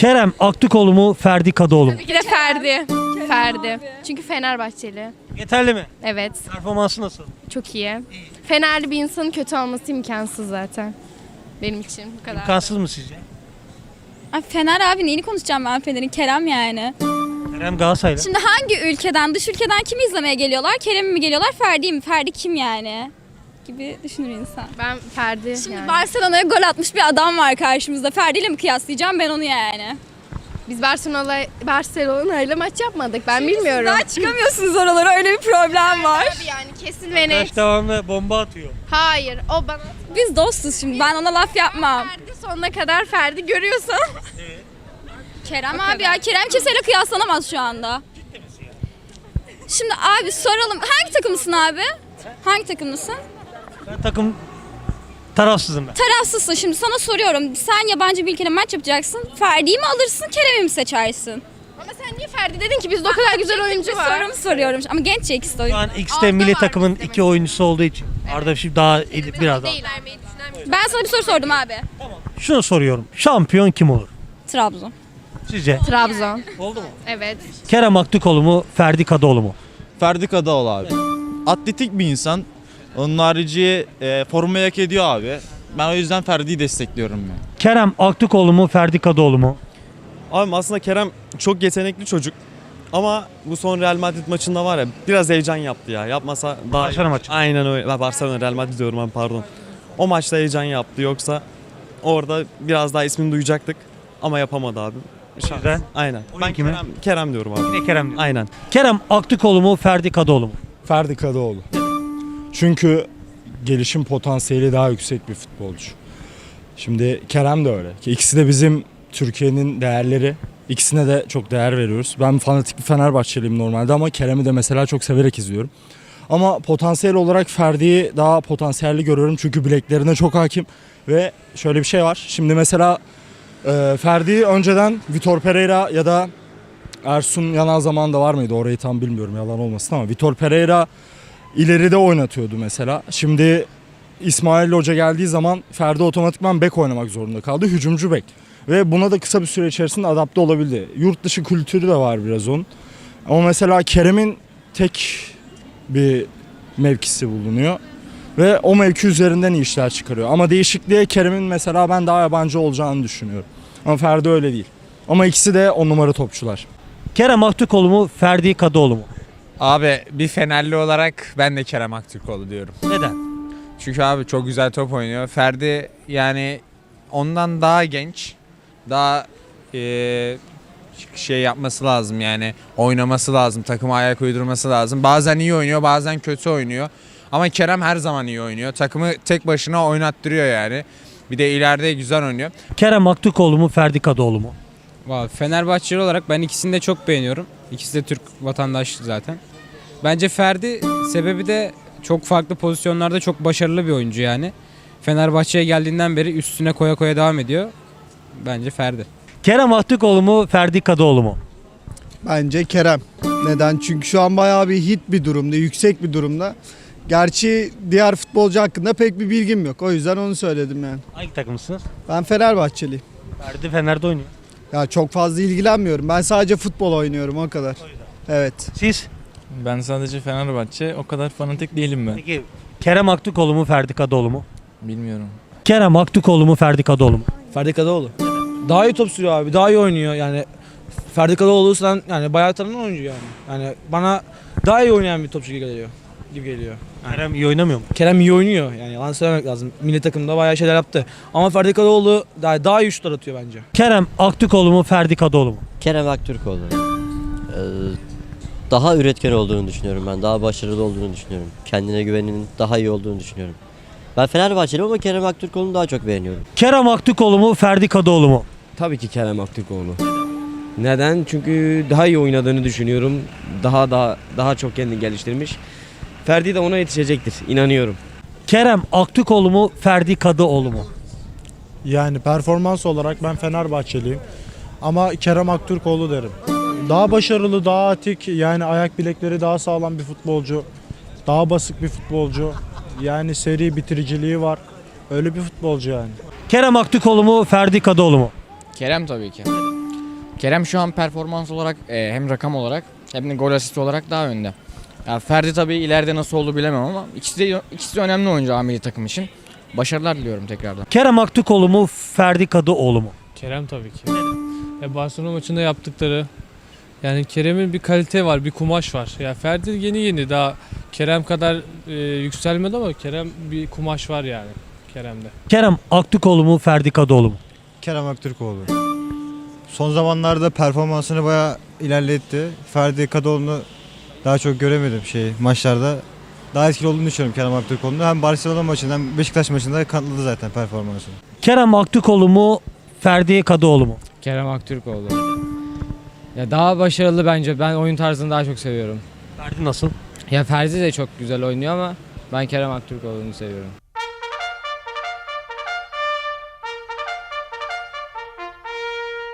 Kerem Aktürkoğlu mu Ferdi Kadıoğlu mu? Bir de Ferdi. Ferdi. Çünkü Fenerbahçeli. Yeterli mi? Evet. Performansı nasıl? Çok iyi. Fenerli bir insanın kötü olması imkansız zaten. Benim için bu kadar. İmkansız mı sizce? Ay Fener abi neyini konuşacağım ben Fener'in Kerem yani. Kerem Galatasaraylı. Şimdi hangi ülkeden dış ülkeden kimi izlemeye geliyorlar? Kerem mi geliyorlar Ferdi mi? Ferdi kim yani? Gibi düşünür insan. Ben Ferdi Şimdi yani. Barcelona'ya gol atmış bir adam var karşımızda. Ferdi ile mi kıyaslayacağım ben onu yani? Biz Barcelona Barcelona ile maç yapmadık. Ben bilmiyorum. Daha çıkamıyorsunuz oralara öyle bir problem var. Abi yani kesin ve net. Taş devamlı bomba atıyor. Hayır o bana Biz dostuz şimdi ben ona laf yapmam. Ferdi sonuna kadar Ferdi görüyorsan. Kerem abi ya Kerem kimseyle kıyaslanamaz şu anda. Şimdi abi soralım. Hangi takımlısın abi? Hangi takımlısın? Ben takım tarafsızım ben. Tarafsızsın şimdi sana soruyorum. Sen yabancı bir ülkede maç yapacaksın. Ferdi'yi mi alırsın Kerem'i mi seçersin? Ama sen niye Ferdi dedin ki bizde o kadar güzel oyuncu var. sorum soruyorum. Ama genç ya ikisi de Şu oyuncu. an X'te Arda milli var takımın demek iki oyuncusu olduğu için. Arda şimdi daha biraz daha. Değil vermeyi düşünen Ben sana bir soru sordum abi. Şunu soruyorum. Şampiyon kim olur? Trabzon. Sizce? Trabzon. Oldu mu? Evet. Kerem Aktürkoğlu mu Ferdi Kadıoğlu mu? Ferdi Kadıoğlu abi. Atletik bir insan. Onun harici e, formayı hak ediyor abi. Ben o yüzden Ferdi'yi destekliyorum yani. Kerem Aktürkoğlu mu Ferdi Kadıoğlu mu? Abi aslında Kerem çok yetenekli çocuk. Ama bu son Real Madrid maçında var ya biraz heyecan yaptı ya. Yapmasa daha Barcelona maçı. Aynen öyle. Ben Barcelona Real Madrid diyorum abi pardon. O maçta heyecan yaptı yoksa orada biraz daha ismini duyacaktık ama yapamadı abi. Şans. Güzel. Aynen. Ben kimi? Kerem, Kerem diyorum abi. Yine Kerem diyor. Aynen. Kerem Aktürkoğlu mu Ferdi Kadıoğlu mu? Ferdi Kadıoğlu. Çünkü gelişim potansiyeli daha yüksek bir futbolcu. Şimdi Kerem de öyle. Ki İkisi de bizim Türkiye'nin değerleri. İkisine de çok değer veriyoruz. Ben fanatik bir Fenerbahçeliyim normalde ama Kerem'i de mesela çok severek izliyorum. Ama potansiyel olarak Ferdi'yi daha potansiyelli görüyorum çünkü bileklerine çok hakim. Ve şöyle bir şey var. Şimdi mesela e, Ferdi önceden Vitor Pereira ya da Ersun Yanal zamanında var mıydı orayı tam bilmiyorum yalan olmasın ama Vitor Pereira ileride oynatıyordu mesela. Şimdi İsmail Hoca geldiği zaman Ferdi otomatikman bek oynamak zorunda kaldı. Hücumcu bek. Ve buna da kısa bir süre içerisinde adapte olabildi. Yurt dışı kültürü de var biraz onun. Ama mesela Kerem'in tek bir mevkisi bulunuyor. Ve o mevki üzerinden iyi işler çıkarıyor. Ama değişikliğe Kerem'in mesela ben daha yabancı olacağını düşünüyorum. Ama Ferdi öyle değil. Ama ikisi de on numara topçular. Kerem Aktürkoğlu mu Ferdi Kadıoğlu mu? Abi bir Fenerli olarak ben de Kerem Aktürkoğlu diyorum. Neden? Çünkü abi çok güzel top oynuyor. Ferdi yani ondan daha genç. Daha eee, şey yapması lazım yani oynaması lazım. Takıma ayak uydurması lazım. Bazen iyi oynuyor bazen kötü oynuyor. Ama Kerem her zaman iyi oynuyor. Takımı tek başına oynattırıyor yani. Bir de ileride güzel oynuyor. Kerem Aktürkoğlu mu Ferdi Kadıoğlu mu? Vay, Fenerbahçeli olarak ben ikisini de çok beğeniyorum. İkisi de Türk vatandaş zaten. Bence Ferdi sebebi de çok farklı pozisyonlarda çok başarılı bir oyuncu yani. Fenerbahçe'ye geldiğinden beri üstüne koya koya devam ediyor. Bence Ferdi. Kerem Aktürkoğlu mu Ferdi Kadıoğlu mu? Bence Kerem. Neden? Çünkü şu an bayağı bir hit bir durumda, yüksek bir durumda. Gerçi diğer futbolcu hakkında pek bir bilgim yok. O yüzden onu söyledim yani. Hangi takımsınız? Ben Fenerbahçeliyim. Ferdi Fener'de oynuyor. Ya çok fazla ilgilenmiyorum. Ben sadece futbol oynuyorum o kadar. Evet. Siz? Ben sadece Fenerbahçe o kadar fanatik değilim ben. Peki Kerem Aktürkoğlu mu Ferdi Kadıoğlu mu? Bilmiyorum. Kerem Aktürkoğlu mu Ferdi Kadıoğlu mu? Ferdi Kadıoğlu. Daha iyi top sürüyor abi. Daha iyi oynuyor yani. Ferdi Kadıoğlu sen yani bayağı tanınan oyuncu yani. Yani bana daha iyi oynayan bir topçu gibi geliyor. Gibi geliyor. Yani. Kerem iyi oynamıyor mu? Kerem iyi oynuyor yani yalan söylemek lazım. Milli takımda bayağı şeyler yaptı. Ama Ferdi Kadıoğlu daha, daha iyi şutlar atıyor bence. Kerem Aktürkoğlu mu Ferdi Kadıoğlu mu? Kerem Aktürkoğlu. Ee, daha üretken olduğunu düşünüyorum ben. Daha başarılı olduğunu düşünüyorum. Kendine güveninin daha iyi olduğunu düşünüyorum. Ben Fenerbahçeliyim ama Kerem Aktürkoğlu'nu daha çok beğeniyorum. Kerem Aktürkoğlu mu Ferdi Kadıoğlu mu? Tabii ki Kerem Aktürkoğlu. Neden? Çünkü daha iyi oynadığını düşünüyorum. Daha daha daha çok kendini geliştirmiş. Ferdi de ona yetişecektir. inanıyorum. Kerem Aktürkoğlu mu Ferdi Kadıoğlu mu? Yani performans olarak ben Fenerbahçeliyim. Ama Kerem Aktürkoğlu derim. Daha başarılı, daha atik, yani ayak bilekleri daha sağlam bir futbolcu. Daha basık bir futbolcu. Yani seri bitiriciliği var. Öyle bir futbolcu yani. Kerem Aktürkoğlu mu Ferdi Kadıoğlu mu? Kerem tabii ki. Kerem şu an performans olarak e, hem rakam olarak hem de gol asisti olarak daha önde. Ya Ferdi tabii ileride nasıl oldu bilemem ama ikisi de, ikisi de önemli oyuncu A milli takım için. Başarılar diliyorum tekrardan. Kerem Aktürkoğlu mu Ferdi Kadıoğlu mu? Kerem tabii ki. Ya Barcelona maçında yaptıkları yani Kerem'in bir kalite var, bir kumaş var. Ya Ferdi yeni yeni daha Kerem kadar e, yükselmedi ama Kerem bir kumaş var yani Kerem'de. Kerem Aktürkoğlu mu Ferdi Kadıoğlu mu? Kerem Aktürkoğlu. Son zamanlarda performansını bayağı ilerletti. Ferdi Kadıoğlu'nu daha çok göremedim şey maçlarda. Daha etkili olduğunu düşünüyorum Kerem Aktürkoğlu'nu. Hem Barcelona maçında hem Beşiktaş maçında kanıtladı zaten performansını. Kerem Aktürkoğlu mu Ferdi Kadıoğlu mu? Kerem Aktürkoğlu. Ya daha başarılı bence. Ben oyun tarzını daha çok seviyorum. Ferdi nasıl? Ya Ferdi de çok güzel oynuyor ama ben Kerem Aktürkoğlu'nu seviyorum.